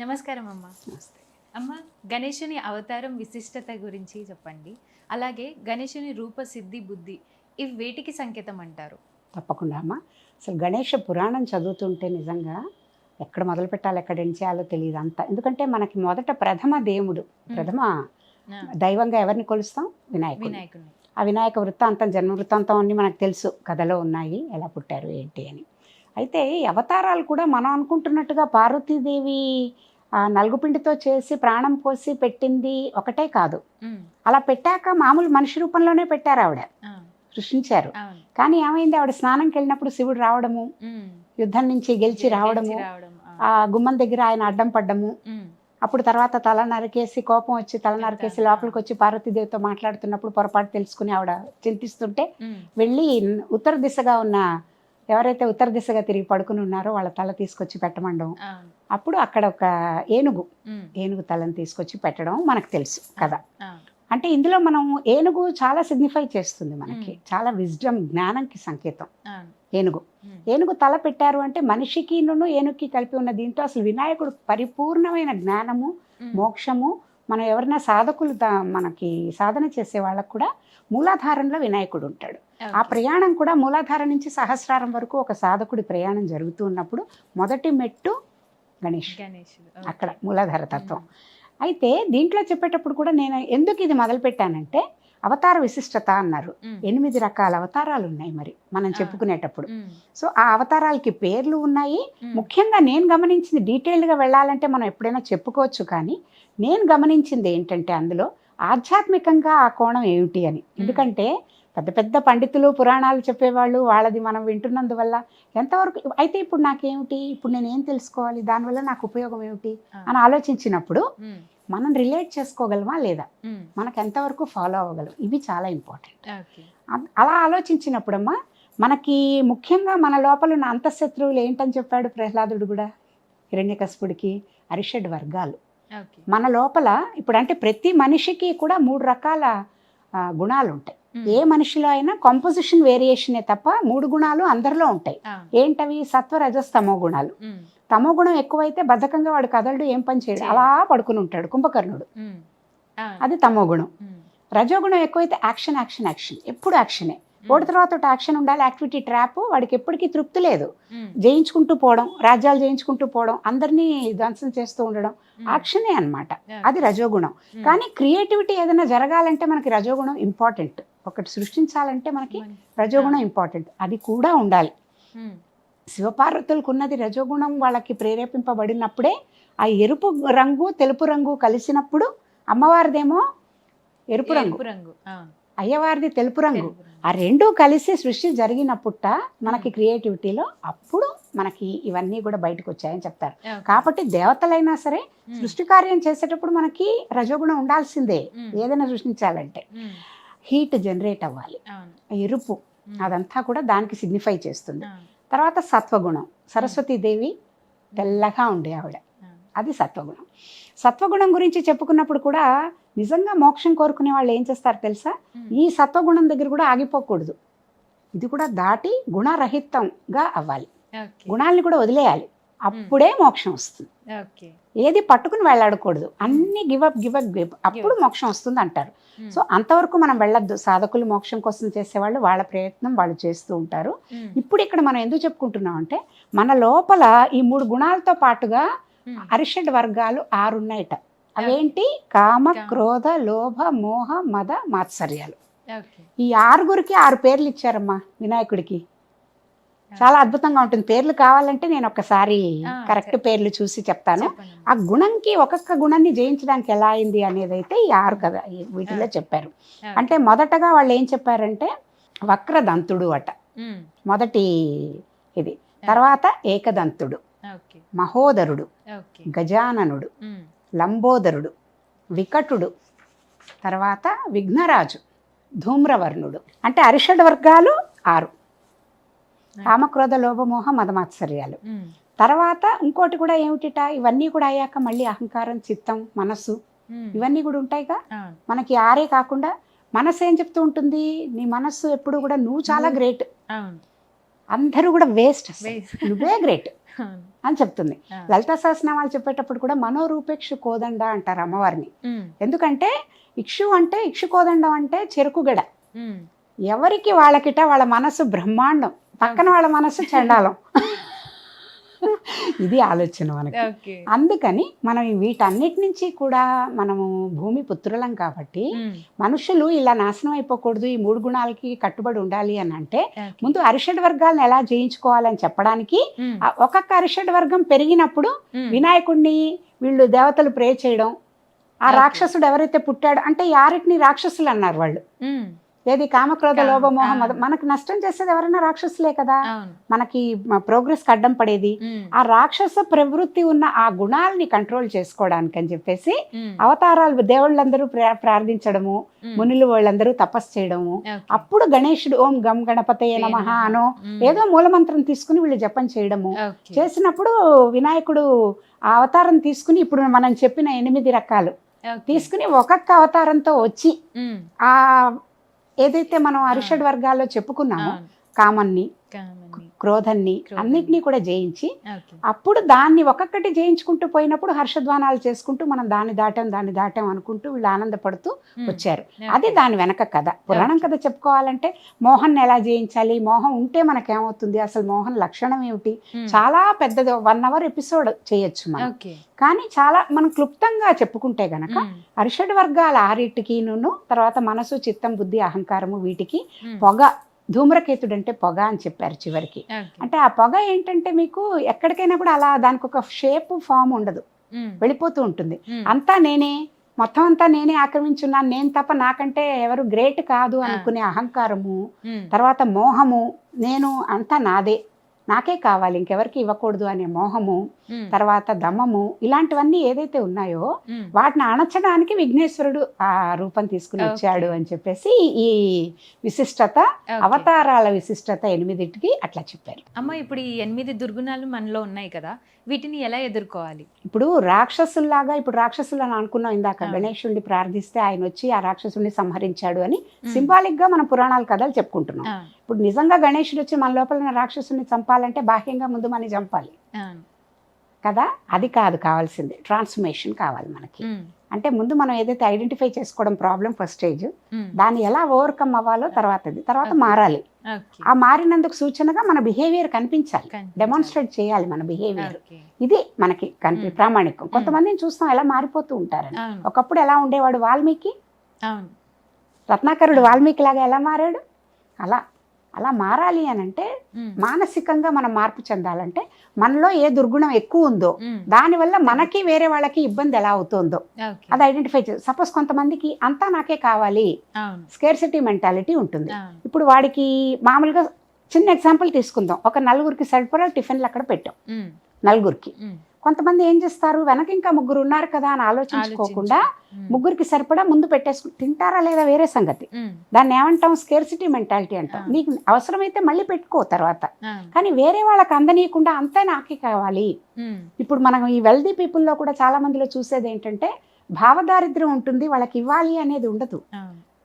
నమస్కారం అమ్మ. నమస్తే. అమ్మ గణేశుని అవతారం విశిష్టత గురించి చెప్పండి. అలాగే గణేశుని రూప సిద్ధి బుద్ధి ఇవి వేటికి సంకేతం అంటారు? తప్పకుండా అమ్మ. అసలు గణేష పురాణం చదువుతుంటే నిజంగా ఎక్కడ మొదలు పెట్టాలి ఎక్కడ ఎండ్ చేయాలో తెలియదు అంత. ఎందుకంటే మనకి మొదట ప్రథమ దేవుడు ప్రథమ దైవంగా ఎవరిని కొలుస్తాం? వినాయకుడు వినాయకుడిని. ఆ వినాయక వృత్తాంతం జన్మ వృత్తాంతం అన్ని మనకు తెలుసు కథలో ఉన్నాయి ఎలా పుట్టారు ఏంటి అని. అయితే ఈ అవతారాలు కూడా మనం అనుకుంటున్నట్టుగా పార్వతీదేవి ఆ నలుగుపిండితో చేసి ప్రాణం పోసి పెట్టింది ఒకటే కాదు. అలా పెట్టాక మామూలు మనిషి రూపంలోనే పెట్టారు ఆవిడ. సృష్టించారు. కానీ ఏమైంది? ఆవిడ స్నానంకి వెళ్ళినప్పుడు శివుడు రావడము యుద్ధం నుంచి గెలిచి రావడము ఆ, గుమ్మం దగ్గర ఆయన అడ్డం పడ్డము. అప్పుడు తర్వాత తల నరికేసి కోపం వచ్చి తల నరికేసి లోపలికి వచ్చి పార్వతీదేవితో మాట్లాడుతున్నప్పుడు పొరపాటు తెలుసుకుని ఆవిడ చింతిస్తుంటే వెళ్ళి ఉత్తర దిశగా ఉన్న ఎవరైతే ఉత్తర దిశగా తిరిగి పడుకుని ఉన్నారో వాళ్ళ తల తీసుకొచ్చి పెట్టమండం. అప్పుడు అక్కడ ఒక ఏనుగు ఏనుగు తలని తీసుకొచ్చి పెట్టడం మనకు తెలుసు కదా. అంటే ఇందులో మనం ఏనుగు చాలా సిగ్నిఫై చేస్తుంది మనకి. చాలా విజ్డమ్ జ్ఞానంకి సంకేతం ఏనుగు. ఏనుగు తల పెట్టారు అంటే మనిషికి నున్ను ఏనుగుకి కలిపి ఉన్న దీంట్లో అసలు వినాయకుడు పరిపూర్ణమైన జ్ఞానము మోక్షము మనం ఎవరైనా సాధకులు మనకి సాధన చేసే వాళ్ళకు కూడా మూలాధారంలో వినాయకుడు ఉంటాడు. ఆ. ప్రయాణం కూడా మూలాధారం నుంచి సహస్రారం వరకు ఒక సాధకుడి ప్రయాణం జరుగుతూ ఉన్నప్పుడు మొదటి మెట్టు గణేష్. అక్కడ. మూలాధార తత్వం. అయితే దీంట్లో చెప్పేటప్పుడు కూడా నేను ఎందుకు ఇది మొదలు పెట్టానంటే అవతార విశిష్టత అన్నారు. ఎనిమిది రకాల అవతారాలు ఉన్నాయి మరి మనం. చెప్పుకునేటప్పుడు. సో ఆ అవతారాలకి పేర్లు ఉన్నాయి. ముఖ్యంగా నేను గమనించింది డీటెయిల్డ్గా వెళ్ళాలంటే మనం ఎప్పుడైనా చెప్పుకోవచ్చు కానీ నేను గమనించింది ఏంటంటే అందులో ఆధ్యాత్మికంగా ఆ కోణం ఏమిటి అని. ఎందుకంటే పెద్ద పెద్ద పండితులు పురాణాలు చెప్పేవాళ్ళు వాళ్ళది మనం వింటున్నందువల్ల ఎంతవరకు అయితే ఇప్పుడు నాకేమిటి? ఇప్పుడు నేను ఏం తెలుసుకోవాలి? దానివల్ల నాకు ఉపయోగం ఏమిటి? అని ఆలోచించినప్పుడు మనం రిలేట్ చేసుకోగలమా లేదా? మనకు ఎంతవరకు ఫాలో అవ్వగలం? ఇవి చాలా ఇంపార్టెంట్ అలా ఆలోచించినప్పుడమ్మా మనకి ముఖ్యంగా మన లోపల ఉన్న అంతఃశత్రువులు ఏంటని చెప్పాడు ప్రహ్లాదుడు కూడా? హిరణ్యకశిపుడికి అరిషడ్ వర్గాలు. మన లోపల ఇప్పుడు అంటే ప్రతి మనిషికి కూడా మూడు రకాల గుణాలు ఉంటాయి. ఏ మనిషిలో అయినా కాంపోజిషన్ వేరియేషనే తప్ప మూడు గుణాలు అందరిలో ఉంటాయి. ఏంటవి? సత్వ రజస్ తమో గుణాలు తమో గుణం ఎక్కువైతే బద్ధకంగా వాడు కదలడు ఏం పని చేయడు. అలా పడుకుని ఉంటాడు కుంభకర్ణుడు. అది తమో గుణం. రజోగుణం ఎక్కువైతే యాక్షన్ యాక్షన్ యాక్షన్. ఎప్పుడు యాక్షనే. ఓడి తర్వాత యాక్షన్ ఉండాలి యాక్టివిటీ ట్రాప్ వాడికి ఎప్పటికీ తృప్తి లేదు. జయించుకుంటూ పోవడం రాజ్యాలు జయించుకుంటూ పోవడం అందరినీ ధ్వంసం చేస్తూ ఉండడం యాక్షనే అన్నమాట. ఓకే. అది రజోగుణం. కానీ క్రియేటివిటీ ఏదైనా జరగాలంటే మనకి రజోగుణం ఇంపార్టెంట్. ఒకటి సృష్టించాలంటే మనకి మన్- రజోగుణం ఇంపార్టెంట్. అది కూడా ఉండాలి. శివపార్వతులకు ఉన్నది రజోగుణం వాళ్ళకి ప్రేరేపింపబడినప్పుడే ఆ ఎరుపు రంగు తెలుపు రంగు కలిసినప్పుడు అమ్మవారిదేమో ఎరుపు రంగు. రంగు. అయ్యవారిది తెలుపు రంగు. ఆ రెండు కలిసి సృష్టి జరిగినప్పుట మనకి క్రియేటివిటీలో అప్పుడు మనకి ఇవన్నీ కూడా బయటకు వచ్చాయని చెప్తారు. కాబట్టి దేవతలైనా సరే సృష్టి కార్యం చేసేటప్పుడు మనకి రజోగుణం ఉండాల్సిందే ఏదైనా సృష్టించాలంటే. హీట్ జనరేట్ అవ్వాలి. ఎరుపు అదంతా కూడా దానికి సిగ్నిఫై చేస్తుంది. తర్వాత సత్వగుణం. సరస్వతీదేవి తెల్లగా ఉండే ఆవిడ. అది సత్వగుణం. సత్వగుణం గురించి చెప్పుకున్నప్పుడు కూడా నిజంగా మోక్షం కోరుకునే వాళ్ళు ఏం చేస్తారు తెలుసా? ఈ సత్వగుణం దగ్గర కూడా ఆగిపోకూడదు. ఇది కూడా దాటి గుణరహితంగా అవ్వాలి. గుణాలని కూడా వదిలేయాలి. అప్పుడే మోక్షం వస్తుంది. ఏది పట్టుకుని వెళ్ళాడకూడదు. అన్ని గివప్ గివప్ గివ్ అప్పుడు మోక్షం వస్తుంది అంటారు. సో అంతవరకు మనం వెళ్ళొద్దు. సాధకులు మోక్షం కోసం చేసేవాళ్ళు వాళ్ళ ప్రయత్నం వాళ్ళు చేస్తూ ఉంటారు. ఇప్పుడు ఇక్కడ మనం ఎందుకు చెప్పుకుంటున్నాం అంటే మన లోపల ఈ మూడు గుణాలతో పాటుగా అరిషడ్ వర్గాలు ఆరు ఉన్నాయట అవేంటి కామ. క్రోధ లోభ మోహ మద మాత్సర్యాలు. ఈ ఆరుగురికి ఆరు పేర్లు ఇచ్చారమ్మా వినాయకుడికి. చాలా అద్భుతంగా ఉంటుంది. పేర్లు కావాలంటే నేను ఒకసారి కరెక్ట్. పేర్లు చూసి చెప్తాను. ఆ గుణంకి ఒక్కొక్క గుణాన్ని జయించడానికి ఎలా అయింది అనేది అయితే ఈ ఆరు కదా ఈ వీటిలో చెప్పారు. అంటే మొదటగా వాళ్ళు ఏం చెప్పారంటే వక్రదంతుడు అట. మొదటి ఇది. తర్వాత ఏకదంతుడు. మహోదరుడు. గజాననుడు. లంబోదరుడు. వికటుడు. తర్వాత విఘ్నరాజు. ధూమ్రవర్ణుడు. అంటే అరిషడ్ వర్గాలు ఆరు. కామక్రోధ లోభమోహ మదమాత్సర్యాలు తర్వాత ఇంకోటి కూడా ఏమిటిట? ఇవన్నీ కూడా అయ్యాక మళ్ళీ అహంకారం చిత్తం మనస్సు ఇవన్నీ కూడా ఉంటాయిగా. మనకి ఆరే కాకుండా మనస్సు ఏం చెప్తూ ఉంటుంది? నీ మనస్సు ఎప్పుడు కూడా నువ్వు చాలా గ్రేట్. అందరూ కూడా వేస్ట్. నువ్వే గ్రేట్. అని చెప్తుంది. లలితా సహస్రనామాలు చెప్పేటప్పుడు కూడా మనోరూపేక్షు కోదండ అంటారు అమ్మవారిని. ఎందుకంటే ఇక్షు అంటే ఇక్షు కోదండం అంటే చెరుకుగడ. ఎవరికి వాళ్ళకిట వాళ్ళ మనసు బ్రహ్మాండం. పక్కన వాళ్ళ మనసు చండాలం. ఇది ఆలోచన మనకి. అందుకని మనం వీటన్నిటి నుంచి కూడా మనము భూమి పుత్రులం కాబట్టి మనుషులు ఇలా నాశనం అయిపోకూడదు ఈ మూడు గుణాలకి కట్టుబడి ఉండాలి అని అంటే. ముందు అరిషడ్ వర్గాలను ఎలా జయించుకోవాలని చెప్పడానికి ఒక్కొక్క అరిషడ్ వర్గం పెరిగినప్పుడు. వినాయకుడిని వీళ్ళు దేవతలు ప్రే చేయడం ఆ. రాక్షసుడు ఎవరైతే పుట్టాడో అంటే ఈ ఆరిటిని రాక్షసులు అన్నారు వాళ్ళు. ఏది కామక్రోధ కామ- లోభ మోహ ఆ. మద మనకు నష్టం చేసేది ఎవరైనా రాక్షసులే కదా. మనకి ప్రోగ్రెస్ అడ్డం పడేది. ఆ రాక్షస ప్రవృత్తి ఉన్న ఆ గుణాలని కంట్రోల్ చేసుకోవడానికి అని చెప్పేసి అవతారాలు దేవుళ్ళందరూ ప్రా- ప్రార్థించడము. మునులు వాళ్ళందరూ తపస్సు చేయడము. అప్పుడు గణేశుడు ఓం గం గణపతయ నమః అనో ఏదో మూలమంత్రం తీసుకుని వీళ్ళు జపం చేయడము. చేసినప్పుడు వినాయకుడు ఆ అవతారం తీసుకుని ఇప్పుడు మనం చెప్పిన ఎనిమిది రకాలు. తీసుకుని ఒక్కొక్క అవతారంతో వచ్చి ఆ ఏదైతే మనం అరిషడ్ వర్గాల్లో చెప్పుకున్నామో. కామన్ని కామని. క్రోధన్ని. అన్నిటినీ కూడా జయించి. అప్పుడు దాన్ని ఒక్కొక్కటి జయించుకుంటూ పోయినప్పుడు హర్షధ్వానాలు చేసుకుంటూ మనం దాన్ని దాటాం దాన్ని దాటాం అనుకుంటూ వీళ్ళు ఆనందపడుతూ వచ్చారు. అది దాని వెనక కథ. పురాణం కథ చెప్పుకోవాలంటే మోహన్ ఎలా జయించాలి? మోహం ఉంటే మనకేమవుతుంది? అసలు మోహన్ లక్షణం ఏమిటి? చాలా పెద్దది వన్ అవర్ ఎపిసోడ్ చేయొచ్చు మనం. కానీ చాలా మనం క్లుప్తంగా చెప్పుకుంటే గనక అరిషడ్ వర్గాల ఆరిటికిను తర్వాత మనసు చిత్తం బుద్ధి అహంకారము వీటికి పొగ ధూమ్రకేతుడు అంటే పొగ అని చెప్పారు చివరికి. అంటే ఆ పొగ ఏంటంటే మీకు ఎక్కడికైనా కూడా అలా దానికి ఒక షేప్ ఫామ్ ఉండదు. వెళ్ళిపోతూ ఉంటుంది. అంతా నేనే మొత్తం అంతా నేనే ఆక్రమించున్నాను. నేను తప్ప నాకంటే ఎవరు గ్రేట్ కాదు అనుకునే అహంకారము తర్వాత మోహము నేను అంతా నాదే. నాకే కావాలి ఇంకెవరికి ఇవ్వకూడదు అనే మోహము తర్వాత దమము ఇలాంటివన్నీ ఏదైతే ఉన్నాయో వాటిని అణచడానికి విఘ్నేశ్వరుడు ఆ రూపం తీసుకుని. వచ్చాడు అని చెప్పేసి ఈ విశిష్టత. అవతారాల విశిష్టత ఎనిమిదిటికి అట్లా చెప్పారు. అమ్మ ఇప్పుడు ఈ ఎనిమిది దుర్గుణాలు మనలో ఉన్నాయి కదా వీటిని ఎలా ఎదుర్కోవాలి? ఇప్పుడు రాక్షసుల్లాగా ఇప్పుడు రాక్షసులు అని అనుకున్నాం ఇందాక. గణేశుడిని ప్రార్థిస్తే ఆయన వచ్చి ఆ రాక్షసుడిని సంహరించాడు అని సింబాలిక్గా మన పురాణాల కథలు చెప్పుకుంటున్నాం. ఇప్పుడు నిజంగా గణేశుడు వచ్చి మన లోపల ఉన్న రాక్షసుని చంపాలంటే బాహ్యంగా ముందు మనం చంపాలి. కదా? అది కాదు కావాల్సింది. ట్రాన్స్ఫర్మేషన్ కావాలి మనకి. అంటే ముందు మనం ఏదైతే ఐడెంటిఫై చేసుకోవడం ప్రాబ్లం ఫస్ట్ స్టేజ్ దాన్ని ఎలా ఓవర్కమ్ అవ్వాలో తర్వాతది. తర్వాత. మారాలి. ఆ మారినందుకు సూచనగా మన బిహేవియర్ కనిపించాలి. డెమాన్స్ట్రేట్ చేయాలి మన బిహేవియర్. ఇది మనకి కనిపి. ప్రామాణికం. కొంతమందిని చూస్తాం ఎలా మారిపోతూ ఉంటారని. ఒకప్పుడు ఎలా ఉండేవాడు వాల్మీకి? రత్నాకరుడు వాల్మీకి లాగా ఎలా మారాడు? అలా అలా మారాలి అని అంటే మానసికంగా మనం మార్పు చెందాలంటే మనలో ఏ దుర్గుణం ఎక్కువ ఉందో దానివల్ల మనకి వేరే వాళ్ళకి ఇబ్బంది ఎలా అవుతుందో. అది ఐడెంటిఫై చేసి సపోజ్ కొంతమందికి అంతా నాకే కావాలి. స్కేర్సిటీ మెంటాలిటీ ఉంటుంది. ఇప్పుడు వాడికి మామూలుగా చిన్న ఎగ్జాంపుల్ తీసుకుందాం. ఒక నలుగురికి సరిపడా టిఫిన్లు అక్కడ పెట్టాం. నలుగురికి. కొంతమంది ఏం చేస్తారు? వెనక ఇంకా ముగ్గురు ఉన్నారు కదా అని ఆలోచించుకోకుండా ముగ్గురికి సరిపడా ముందు పెట్టేసుకు తింటారా లేదా వేరే సంగతి. దాన్ని ఏమంటాం? స్కేర్సిటీ మెంటాలిటీ అంటాం. నీకు అవసరమైతే మళ్ళీ పెట్టుకో తర్వాత. కానీ వేరే వాళ్ళకి అందనీయకుండా అంతా నాకే కావాలి. ఇప్పుడు మనం ఈ వెల్దీ పీపుల్లో కూడా చాలా మందిలో చూసేది ఏంటంటే భావదారిద్ర్యం ఉంటుంది వాళ్ళకి ఇవ్వాలి అనేది ఉండదు.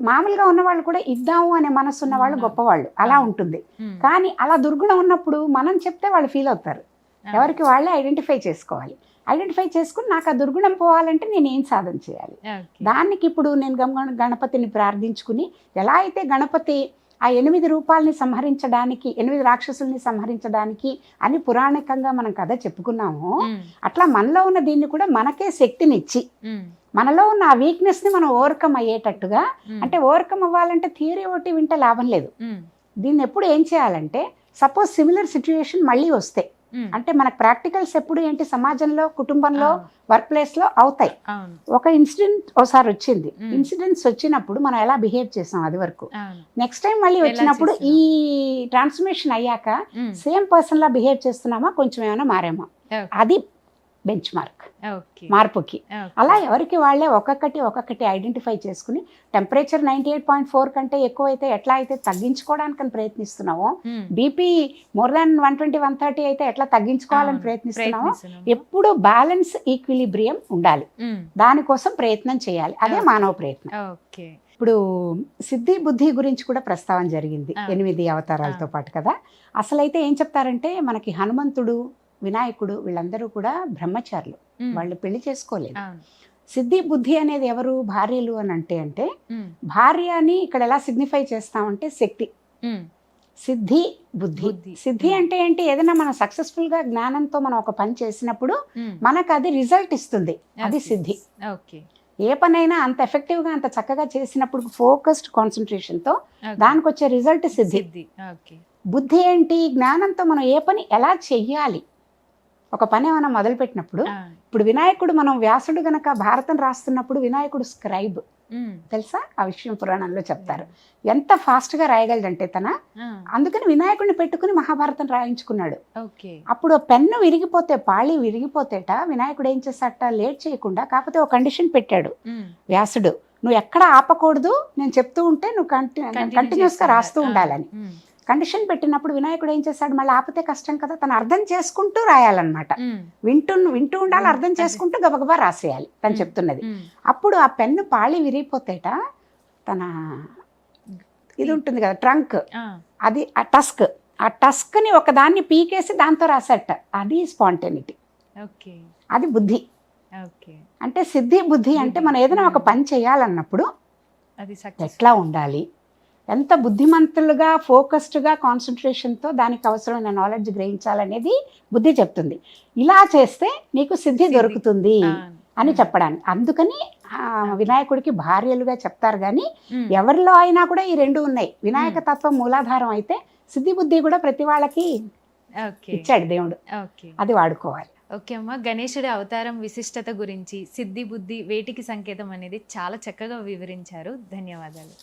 మామూలుగా ఉన్న వాళ్ళు కూడా ఇద్దాము అనే మనసు ఉన్న. వాళ్ళు. గొప్పవాళ్ళు. అలా. ఉంటుంది. కానీ అలా దుర్గుణం ఉన్నప్పుడు మనం చెప్తే వాళ్ళు ఫీల్ అవుతారు. ఎవరికి వాళ్ళే ఐడెంటిఫై చేసుకోవాలి. ఐడెంటిఫై చేసుకుని నాకు ఆ దుర్గుణం పోవాలంటే నేను ఏం సాధన చేయాలి. దానికి ఇప్పుడు నేను గణపతిని ప్రార్థించుకుని ఎలా అయితే గణపతి ఆ ఎనిమిది రూపాలని సంహరించడానికి ఎనిమిది రాక్షసుల్ని సంహరించడానికి అని పురాణికంగా మనం కథ చెప్పుకున్నాము అట్లా మనలో ఉన్న దీన్ని కూడా మనకే శక్తినిచ్చి మనలో ఉన్న ఆ వీక్నెస్ని మనం ఓవర్కమ్ అయ్యేటట్టుగా అంటే ఓవర్కమ్ అవ్వాలంటే థియరీ ఒకటి వింటే లాభం లేదు. దీన్ని ఎప్పుడు ఏం చేయాలంటే సపోజ్ సిమిలర్ సిచ్యుయేషన్ మళ్ళీ వస్తే అంటే మనకు ప్రాక్టికల్స్ ఎప్పుడు ఏంటి? సమాజంలో కుటుంబంలో వర్క్ ప్లేస్లో అవుతాయి. అవును. ఒక ఇన్సిడెంట్ ఒకసారి వచ్చింది. ఇన్సిడెంట్స్ వచ్చినప్పుడు మనం ఎలా బిహేవ్ చేసాం అది వరకు? నెక్స్ట్ టైం మళ్ళీ వచ్చినప్పుడు ఈ ట్రాన్స్ఫర్మేషన్ అయ్యాక సేమ్ పర్సన్ లా బిహేవ్ చేస్తున్నామా? కొంచెం ఏమైనా మారేమా. అది బెంచ్ మార్క్ మార్పుకి. అలా ఎవరికి వాళ్ళే ఒక్కొక్కటి ఒక్కొక్కటి ఐడెంటిఫై చేసుకుని temperature ninety eight point four కంటే ఎక్కువ అయితే ఎట్లా అయితే తగ్గించుకోవడానికి ప్రయత్నిస్తున్నావో BP more than one twenty one thirty అయితే ఎట్లా తగ్గించుకోవాలని ప్రయత్నిస్తున్నాము. ఎప్పుడు బ్యాలెన్స్ ఈక్విలిబ్రియం ఉండాలి. దానికోసం ప్రయత్నం చేయాలి. అదే. మానవ ప్రయత్నం. ఇప్పుడు సిద్ధి బుద్ధి గురించి కూడా ప్రస్తావన జరిగింది. ఎనిమిది అవతారాలతో. పాటు కదా. అసలైతే ఏం చెప్తారంటే మనకి హనుమంతుడు వినాయకుడు వీళ్ళందరూ కూడా బ్రహ్మచారులు. వాళ్ళు పెళ్ళి చేసుకోలేదు. సిద్ధి బుద్ధి అనేది ఎవరు? భార్యలు అని అంటే అంటే భార్య అని ఇక్కడ ఎలా సిగ్నిఫై చేస్తామంటే శక్తి. సిద్ధి బుద్ధి. సిద్ధి. అంటే ఏంటి? ఏదైనా మనం సక్సెస్ఫుల్గా జ్ఞానంతో మనం ఒక పని చేసినప్పుడు మనకు అది రిజల్ట్ ఇస్తుంది. అది సిద్ధి. ఏ పనైనా అంత ఎఫెక్టివ్గా అంత చక్కగా చేసినప్పుడు ఫోకస్డ్ కాన్సన్ట్రేషన్తో. దానికి వచ్చే రిజల్ట్ సిద్ధి. బుద్ధి ఏంటి? జ్ఞానంతో మనం ఏ పని ఎలా చెయ్యాలి? ఒక పని మనం మొదలుపెట్టినప్పుడు ఇప్పుడు వినాయకుడు మనం వ్యాసుడు గనక భారతం రాస్తున్నప్పుడు వినాయకుడు స్క్రైబ్ తెలుసా? ఆ విషయం పురాణంలో చెప్తారు. ఎంత ఫాస్ట్గా రాయగలడంటే తన అందుకని వినాయకుడిని పెట్టుకుని మహాభారతం రాయించుకున్నాడు. అప్పుడు పెన్ను విరిగిపోతే పాళి విరిగిపోతేట వినాయకుడు ఏం చేశాట? లేట్ చేయకుండా కాకపోతే ఒక కండిషన్ పెట్టాడు. వ్యాసుడు నువ్వు ఎక్కడ ఆపకూడదు? నేను చెప్తూ ఉంటే నువ్వు కంటిన్యూస్గా. రాస్తూ ఉండాలని. కండిషన్ పెట్టినప్పుడు వినాయకుడు ఏం చేశాడు? మళ్ళీ ఆపితే కష్టం కదా? తను అర్థం చేసుకుంటూ రాయాలన్నమాట. వింటూ వింటూ ఉండాలి అర్థం. చేసుకుంటూ గబగబా రాసేయాలి తను చెప్తున్నది. అప్పుడు ఆ పెన్ను పాళి విరిగిపోతేట తన ఇది ఉంటుంది కదా ట్రంక్. ఆ, అది ఆ టస్క్. ఆ టస్క్ని ఒకదాన్ని పీకేసి దాంతో రాసట. అది స్పాంటేనిటీ. ఓకే. అది బుద్ధి. ఓకే. అంటే సిద్ధి బుద్ధి అంటే. మనం ఏదైనా ఒక పని చేయాలన్నప్పుడు ఎట్లా ఉండాలి? ఎంత బుద్ధిమంతులుగా ఫోకస్డ్గా కాన్సన్ట్రేషన్తో దానికి అవసరమైన నాలెడ్జ్ గ్రహించాలనేది బుద్ధి చెప్తుంది. ఇలా చేస్తే నీకు సిద్ధి. దొరుకుతుంది అని. చెప్పడానికి. అందుకని వినాయకుడికి భార్యలుగా చెప్తారు కానీ ఎవరిలో అయినా కూడా ఈ రెండు ఉన్నాయి. వినాయక తత్వం మూలాధారం అయితే సిద్ధి బుద్ధి కూడా ప్రతి వాళ్ళకి ఓకే. ఇచ్చాడు దేవుడు. అది వాడుకోవాలి. ఓకే అమ్మ. గణేశుడి అవతారం విశిష్టత గురించి సిద్ధి బుద్ధి వేటికి సంకేతం అనేది చాలా చక్కగా వివరించారు. ధన్యవాదాలు.